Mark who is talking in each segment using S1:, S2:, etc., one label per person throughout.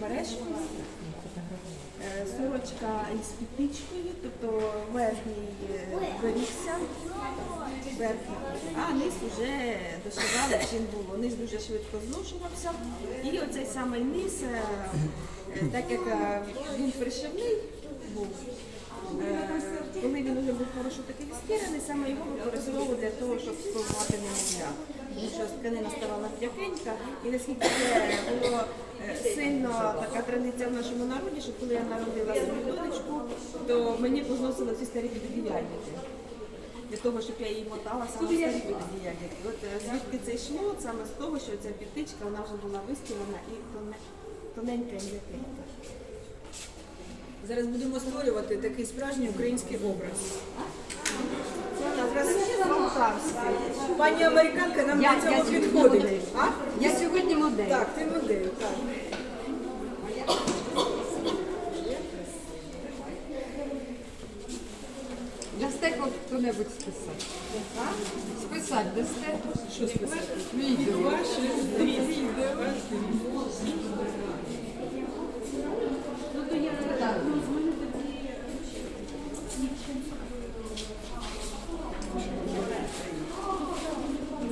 S1: мережку. Е, Сорочка із підпічкою, тобто верхній е, верхній, а низ вже дошивали чим було. Низ дуже швидко зношувався. І оцей самий низ, е, так як він пришивний був, коли він вже був хорошо такий стіраний, саме його використовували для того, щоб сформувати немовля. Тому що тканина ставала м'якенька, і наскільки це було е, сильно така традиція в нашому народі, що коли я народила свою донечку, то мені позносили всі старі підодіяльники. Для того, щоб я її мотала саме старі підодіяльники. От е, звідки це йшло, саме з того, що ця підтичка вона вже була вистілена і тоненька і м'якенька.
S2: Зараз будемо створювати такий справжній український образ.
S1: Це у нас полтавський.
S2: Пані американка нам
S3: Я-
S2: до цього
S3: я
S2: підходить. А?
S3: Я сьогодні модель.
S2: Так, ти модель. Так.
S3: Дасте хто-небудь списати? Списати дасте?
S2: Що списати?
S3: Відео.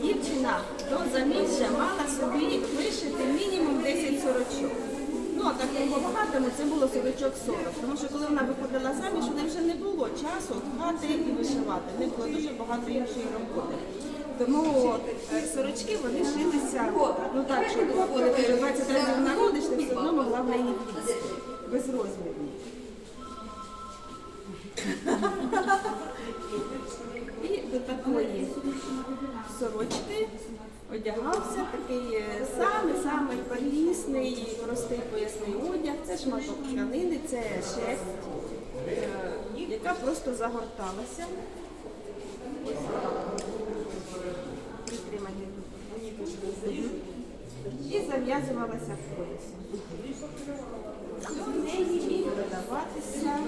S1: Дівчина до заміжжя мала собі вишити мінімум 10 сорочок. Ну, а так по-багатому це було сорочок 40. Тому що коли вона виходила заміж, в неї вже не було часу ткати і вишивати. В неї було дуже багато іншої роботи. Тому сорочки вони шилися, ну так, що коли ти вже 20 разів народиш, ти все одно могла в неї. Безрозмірні. І до такої сорочки одягався такий е, самий-самий первісний, простий поясний одяг. Це шматок тканини, це шерсть, е, яка просто загорталася. Притримати. І зав'язувалася в поясі. Додаватися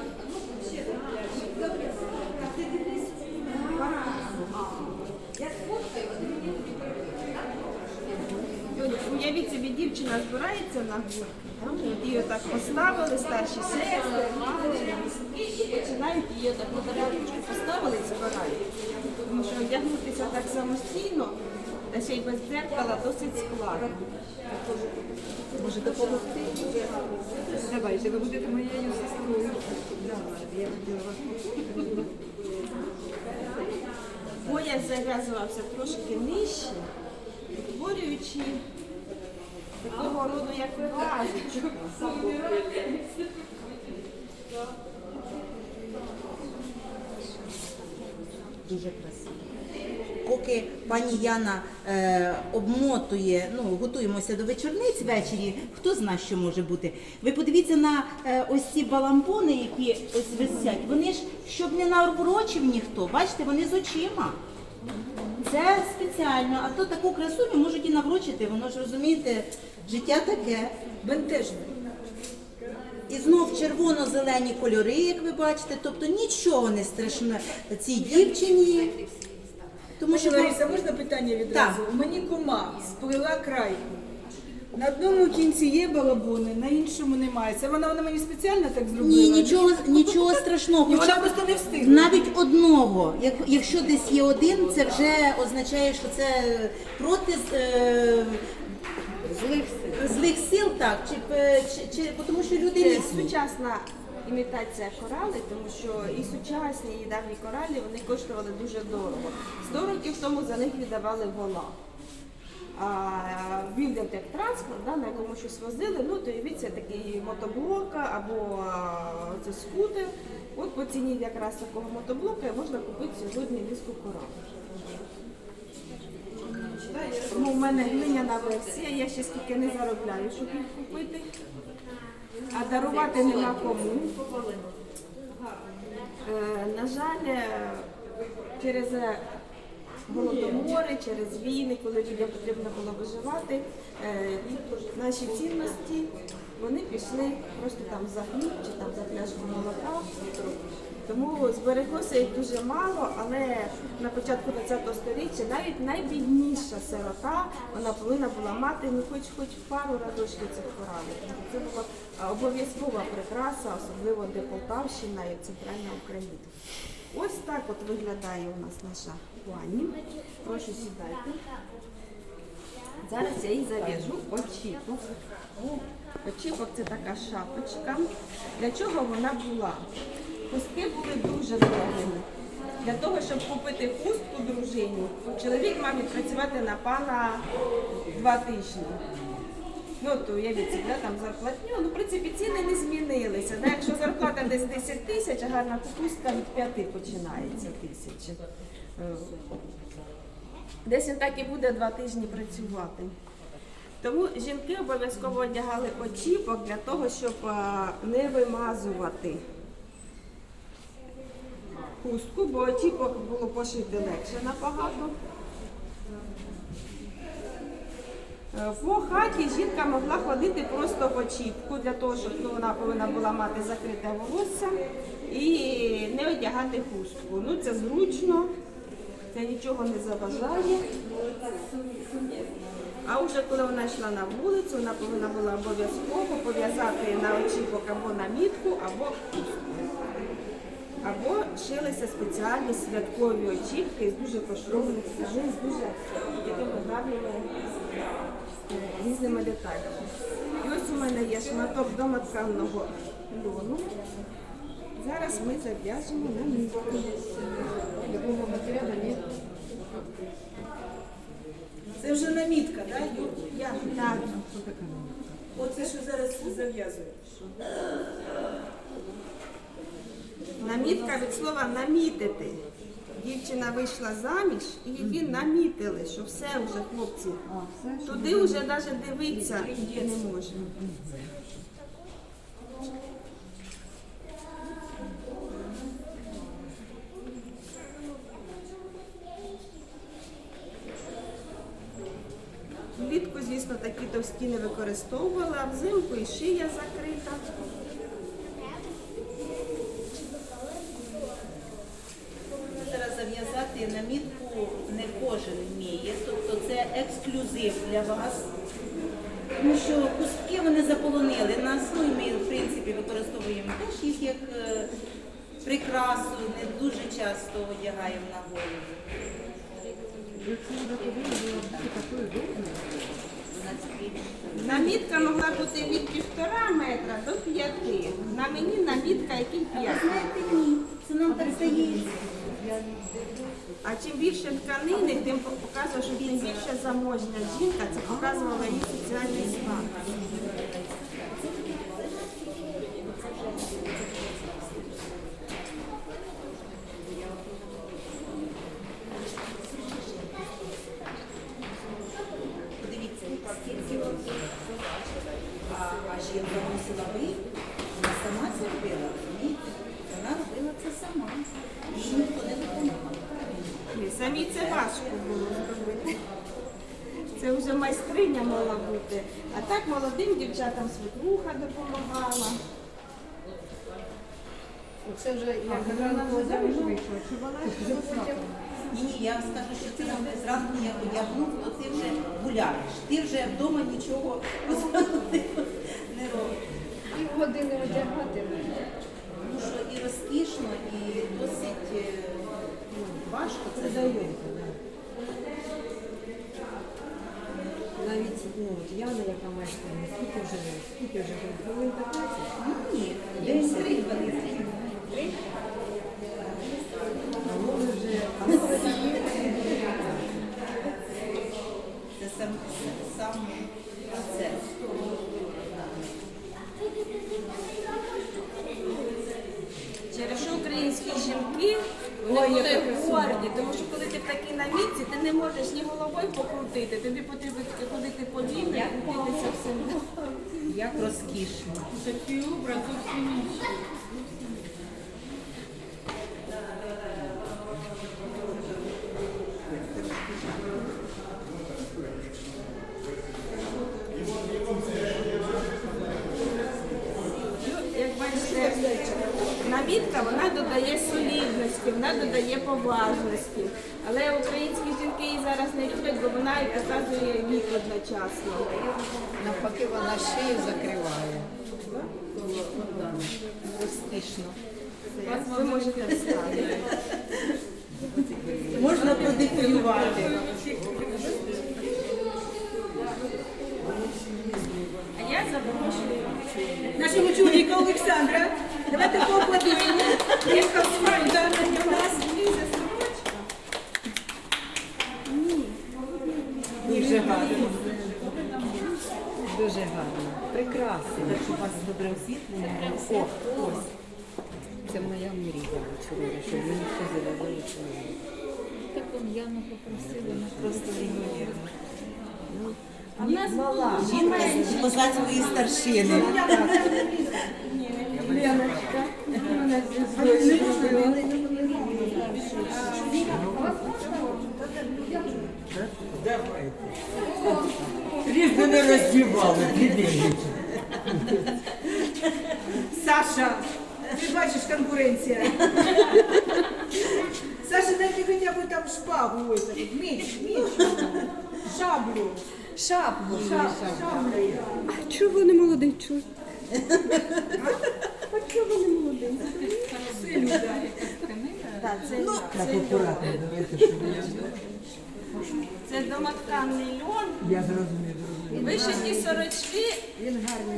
S1: Уявіть собі, дівчина збирається на гурт, її так поставили, старші сестри, і починають її так на поставили і збирають. Тому що одягнутися так самостійно, та ще й без дзеркала, досить складно.
S2: Може допомогти?
S3: Давайте, ви будете моєю сестрою. Я хотіла вас
S1: Пояс зав'язувався трошки нижче, утворюючи такого роду, як виразочку.
S4: Дуже красиво. Поки пані Яна е, обмотує, ну готуємося до вечорниць ввечері, хто знає, що може бути. Ви подивіться на е, ось ці баламбони, які ось висять. Вони ж щоб не наврочив ніхто, бачите, вони з очима. Це спеціально, а то таку красуню можуть і наврочити, воно ж розумієте, життя таке.
S2: Бентежно.
S4: І знов червоно-зелені кольори, як ви бачите, тобто нічого не страшне цій дівчині. Тому що
S2: Лариса, можна питання відразу?
S4: Так.
S2: Мені кума сплела крайку. На одному кінці є балабони, на іншому немає. Це вона, вона мені спеціально так зробила?
S4: ні, нічого, нічого страшного.
S2: І вона
S4: Хоча
S2: просто не встигла.
S4: навіть одного, як, якщо десь є один, це вже означає, що це проти е,
S3: злих сил.
S4: злих сил, так, чи, е, чи, чи тому що люди
S1: Це
S4: різні.
S1: сучасна імітація корали, тому що і сучасні, і давні коралі вони коштували дуже дорого. Сто років тому за них віддавали вола. Він як транспорт, да, на якому щось возили, ну то це такий мотоблока або а, це скутер. От по ціні якраз такого мотоблока можна купити сьогодні ліску коралу. Ну, у мене глиняна версія, я ще скільки не заробляю, щоб їх купити. А дарувати нема кому. Е, на жаль, е, через е, голодомори, через війни, коли людям потрібно було виживати, наші цінності вони пішли просто там за хліб чи там за пляшку молока. Тому збереглося їх дуже мало, але на початку ХХ століття навіть найбідніша сирота вона повинна була мати ну хоч хоч пару разочків цих коралів. Це обов'язково обов'язкова прикраса, особливо де Полтавщина і центральна Україна. Ось так от виглядає у нас наша пані. Прошу сідайте. Зараз я їй зав'яжу очіпок. Очіпок це така шапочка. Для чого вона була? Хустки були дуже дорогими. Для того, щоб купити хустку дружині, чоловік мав відпрацювати на пана два тижні. Ну, от уявіть, да, там зарплатню, ну, в принципі, ціни не змінилися. Да? Якщо зарплата десь 10 тисяч, а гарна кукуська від 5 починається тисячі. Е, Десь він так і буде два тижні працювати. Тому жінки обов'язково одягали очіпок для того, щоб не вимазувати хустку, бо очіпок було пошити легше набагато. Е, В хаті жінка могла ходити просто в очіпку для того, щоб вона повинна була мати закрите волосся і не одягати хустку. Ну це зручно, це нічого не заважає. А вже коли вона йшла на вулицю, вона повинна була обов'язково пов'язати на очіпок або на мітку, або хустку. Або шилися спеціальні святкові очіпки з дуже коштовних сажин, з дуже такими гарними різними деталями. І ось у мене є шматок домотканого льону. Зараз ми зав'яжемо на мітку.
S3: Любого матеріалу ні.
S2: Це вже намітка, так?
S1: Я так.
S2: Оце що зараз зав'язуєш.
S1: Намітка від слова намітити. Дівчина вийшла заміж і її намітили, що все вже хлопці. Туди вже навіть дивитися не можна. Влітку, звісно, такі товсті не використовували, а взимку і шия закрита.
S4: Зараз зав'язати намітку не кожен вміє, тобто це ексклюзив для вас. Тому що кустки вони заполонили нас, ну і ми в принципі використовуємо теж їх як е, прикрасу, не дуже часто одягаємо на голову.
S1: Намітка могла бути від півтора метра до п'яти. На мені намітка який п'ять.
S4: знаєте, ні, це нам так здається.
S1: А чим більше тканини, тим показує, що чим більше заможня жінка, це показувало її соціальний статус.
S4: Подивіться, скільки а жінка мусила бити, вона сама це робила, розумієте? Вона робила це сама. Їй ніхто не допомагав.
S1: Ні, Самі це важко було зробити. Це вже майстриня мала бути. А так молодим дівчатам свекруха допомагала.
S3: Це вже як вона заміж вийшла, чи вона ще потім
S4: Ні, ні, я скажу, що ти нам зранку я одягнув, то ти вже гуляєш. Ти вже вдома нічого не робиш.
S3: півгодини одягати. Скільки вже скільки вже хвилин 15?
S4: Ну, Ні, десь три хвилини.
S3: А може вже
S4: Це сам, сам процес.
S1: Через що українські жінки вони були горді, тому що коли ти в такій намітці, ти не можеш ні головою покрутити, тобі потрібно тільки ходити повільно і крутитися всім.
S4: Як розкішно.
S1: Такий образ зовсім інший. Намітка вона додає солідності, вона додає поважності. Але українські жінки її зараз не люблять, бо вона і показує вік одночасно.
S3: Вона шию закриває.
S4: розкішно.
S1: Ви можете встати.
S4: Можна продефілювати.
S1: А я запрошую.
S2: Нашого чоловіка Олександра. Давайте поаплодуємо. Яка справда у нас.
S3: Дуже гарно. Дуже гарно. Прекрасно.
S4: Щоб у вас добре освітлення. О, ось.
S3: Це моя мрія вчора, щоб мені все завели чоловік.
S5: Так он Яну попросила на
S4: Просто неймовірно.
S1: А в нас
S3: Мала.
S4: Жінка з козацької старшини.
S3: Леночка. Вона зі.
S6: Різно не роздівали, підійдіть.
S2: Саша, ти бачиш конкуренція. Саша, дайте хоча б там шпагу, ой, так, меч, меч, шаблю. Шап- Шаблю.
S3: А чого не молодий чоловік?
S2: Все, Люда.
S1: Так, це,
S6: Так акуратно, давайте, щоб я,
S1: це домотканий льон.
S6: я зрозумів.
S1: Вишиті сорочки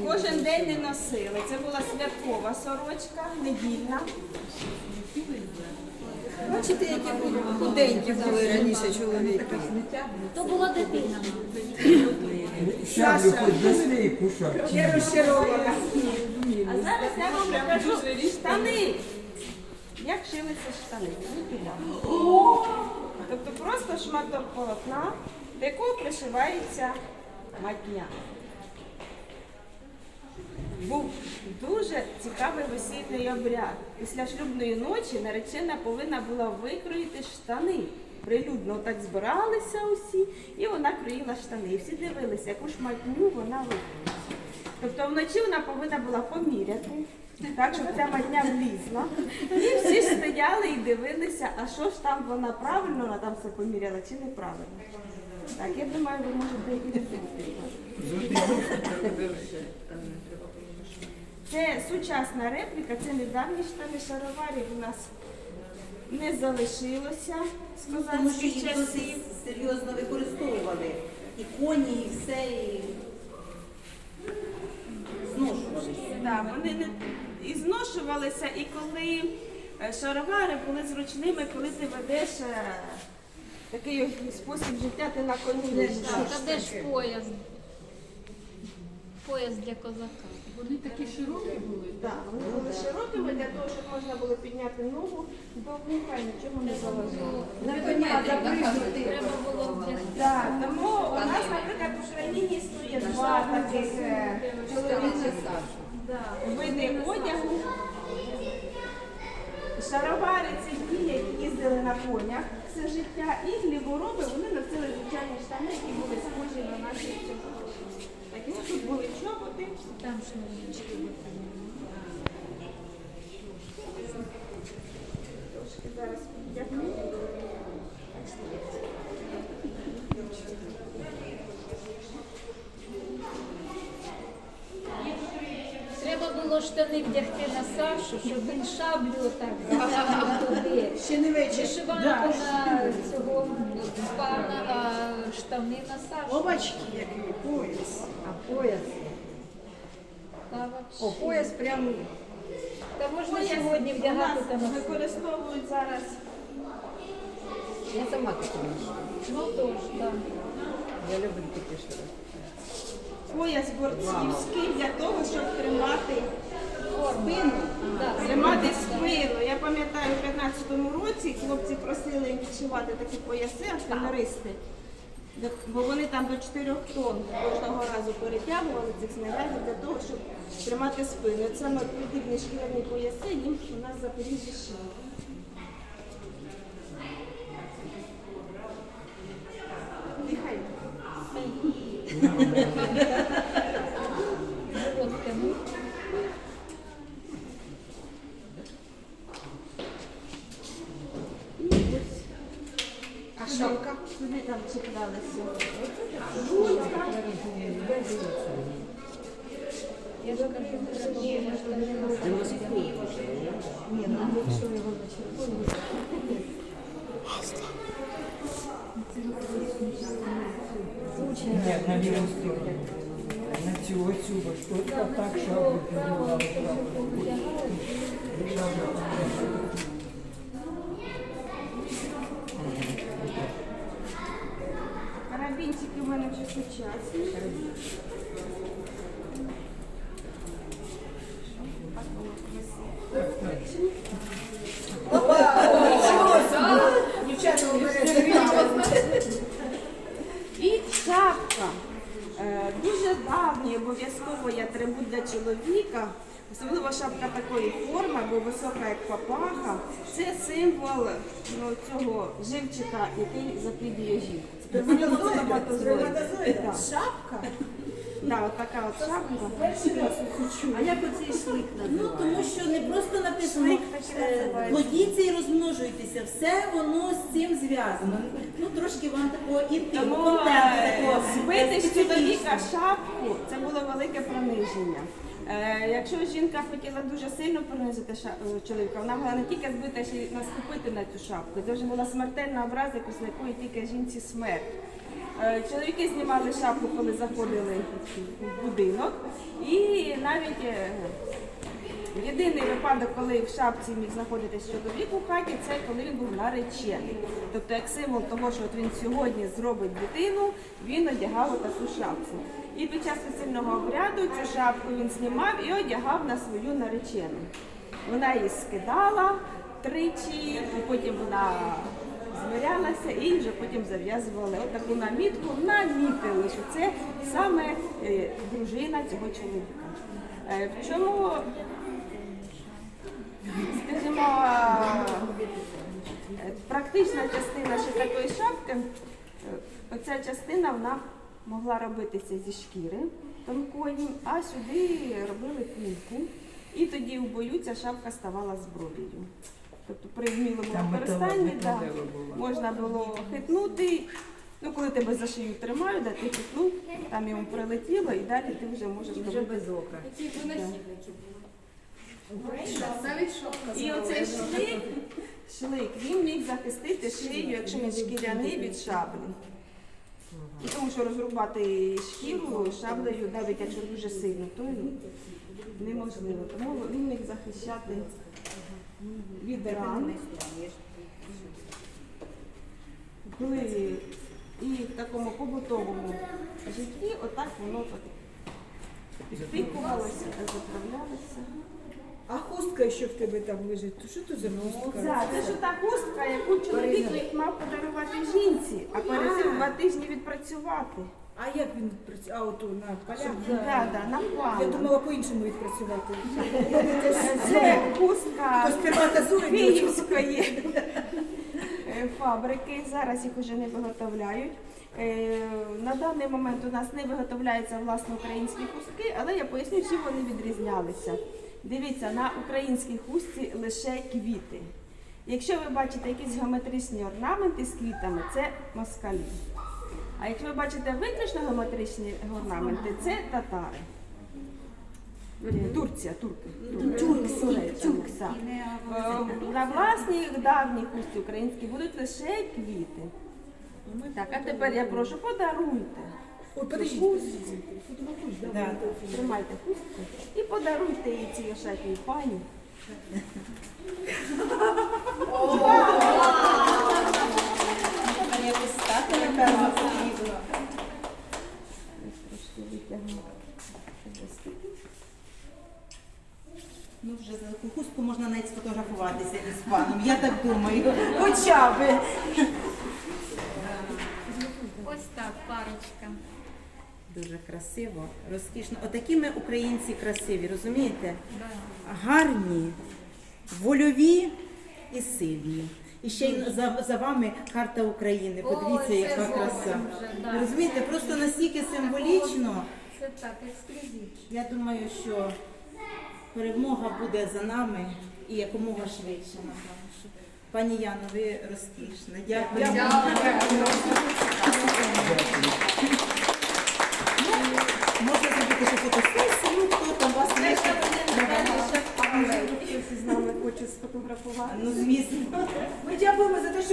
S1: кожен день не носили. Це була святкова сорочка, недільна.
S3: Бачите, які худенькі були раніше чоловіки.
S5: То була дитина.
S2: Я розчарована.
S1: А зараз я вам покажу штани. Як шилися штани? Тобто просто шматок полотна, до якого пришивається матня. Був дуже цікавий весільний обряд. Після шлюбної ночі наречена повинна була викроїти штани. Прилюдно так збиралися усі, і вона кроїла штани. І всі дивилися, яку ж матню вона викроїть. Тобто вночі вона повинна була поміряти, так, щоб ця матня влізла. І всі стояли і дивилися, а що ж там вона правильно вона там все поміряла чи неправильно. Так, я думаю, ви можете і. Це сучасна репліка, це недавні штани шароварів у нас не залишилося з
S4: що
S1: козацьких
S4: їх
S1: часів.
S4: серйозно використовували. І коні, і все, і зношувалися.
S1: Так, вони не і зношувалися, і коли е, шаровари були зручними, коли ти ведеш е, такий спосіб життя, ти на коні.
S5: Та де ж пояс? Пояс для козака.
S1: Вони такі широкі Так, вони були широкими для того, щоб можна було підняти ногу до вуха і нічого не заважало.
S5: Треба було.
S1: Так, тому у нас, наприклад, у країні існує два таких е, чоловічих види одягу. Шаровари це ті, які їздили на конях все життя, і хлібороби вони носили звичайні штани, які були схожі на наші чоботи. Так, тут були чоботи.
S5: Там шнурочки.
S1: Трошки зараз підтягну.
S5: Треба було штани вдягти на Сашу, щоб він шаблю туди.
S2: Ще не вечір.
S5: Вишиванку на цього пана, а штани на Сашу.
S2: Обачки, який пояс.
S3: А пояс?
S5: Та вообще.
S3: О, пояс прям
S5: Та можна
S1: Пояс
S5: сьогодні
S1: у нас
S5: вдягати там.
S1: використовують зараз
S3: я сама таку ношу.
S5: Ну тож, так.
S3: Я люблю такі штани.
S1: пояс борцівський для того, щоб тримати спину. Тримати спину. Я пам'ятаю, у 15-му році хлопці просили відшивати такі пояси, артилеристи. Бо вони там до 4 тонн кожного разу перетягували цих снарядів для того, щоб тримати спину. Це подібні шкіряні пояси, їм у нас Запоріжжі шили. Дихай.
S5: Живот тягнув.
S1: І ось
S2: А шапка?
S1: сюди там чіплялися.
S5: Я ж
S6: Ні, на ліву сторону. На цю оцю башку. От так шаблю піднімали. Шаблю.
S1: Карабінчики в мене вже.
S2: Дівчата обережно.
S1: І шапка. Е, Дуже давній я атрибут для чоловіка, особливо шапка такої форми, бо висока, як папаха. Це символ ну, цього живчика, який заплідує жінку.
S2: Шапка?
S1: Да, от така от шапка.
S3: А як оцей шлик
S4: Ну, тому що не просто написано
S1: і
S4: е,
S1: називається.
S4: плодіться і розмножуйтеся. Все воно з цим зв'язано. Ну трошки вам такого і
S1: Тому
S4: контенту
S1: е,
S4: такого
S1: збити з
S4: специфічного.
S1: чоловіка шапку це було велике приниження. Е, якщо жінка хотіла дуже сильно принизити ша- е, чоловіка, вона могла не тільки збити, а ще й наступити на цю шапку. Це вже була смертельна образа, після якої тільки жінці смерть. Е, Чоловіки знімали шапку, коли заходили в будинок, і навіть е, Єдиний випадок, коли в шапці міг знаходитись чоловік у хаті, це коли він був наречений. Тобто, як символ того, що от він сьогодні зробить дитину, він одягав таку шапку. І під час весільного обряду цю шапку він знімав і одягав на свою наречену. Вона її скидала тричі, і потім вона змирялася і вже потім зав'язували от таку намітку, намітили, що це саме е, дружина цього чоловіка. Е, В чому скажімо, е, практична частина ще такої шапки, оця частина вона могла робитися зі шкіри тонкої, а сюди робили кульку. І тоді в бою ця шапка ставала зброєю. Тобто при вмілому
S6: Там
S1: використанні
S6: металева-
S1: да,
S6: металева була.
S1: можна було хитнути. Ну, коли тебе за шию тримають, да, ти хитнув, там йому прилетіло, і далі ти вже можеш
S3: Вже
S1: робити.
S3: без ока.
S1: І оцей шлик, шлик, він міг захистити шию, якщо він шкіряний від шаблі. І тому що розрубати шкіру шаблею, навіть якщо дуже сильно, то неможливо. Тому він міг захищати від ран. Коли і в такому побутовому житті отак воно так підпікувалося, заправлялося.
S2: А хустка, що в тебе там лежить, то що то за хустка?
S1: Да, це ж та хустка, яку чоловік мав подарувати жінці, а перед цим два тижні відпрацювати.
S2: А як він працює? А ото на полях?
S1: Да, да, на
S2: Я думала по-іншому відпрацювати.
S1: Це хустка
S2: сперматозоїд.
S1: київської е, фабрики. Зараз їх уже не виготовляють. Е, На даний момент у нас не виготовляються власне українські хустки, але я поясню, чим вони відрізнялися. Дивіться, на українській хустці лише квіти. Якщо ви бачите якісь геометричні орнаменти з квітами, це москалі. А якщо ви бачите виключно геометричні орнаменти, це татари. Турція, турки. Тюркса. Е, На власній давній хусті українській будуть лише квіти. Так, а тепер я прошу, подаруйте.
S2: Ой, подожди.
S4: Да.
S1: Тримайте хустку і подаруйте її цій ошатній пані.
S4: Якось так, напевно, потрібно.
S1: Трошки витягну.
S4: Ну, вже за таку хустку можна навіть сфотографуватися із паном. Я так думаю. Хоча би.
S5: Ось так, парочка.
S4: Дуже красиво, розкішно. Отакі ми українці красиві, розумієте? Гарні, вольові і сильні. І ще й за, за вами карта України. Подивіться, яка краса.
S5: вже, да.
S4: Розумієте, просто настільки символічно.
S5: Це так, ексклюзив.
S4: Я думаю, що перемога буде за нами і якомога швидше, напевно. Пані Яно, ви розкішна. Дякую. Ну, можна зробити ще фотосесію, хто там вас
S3: не ще з нами хоче сфотографувати.
S4: Ну, звісно.
S2: Ми дякуємо за те, що.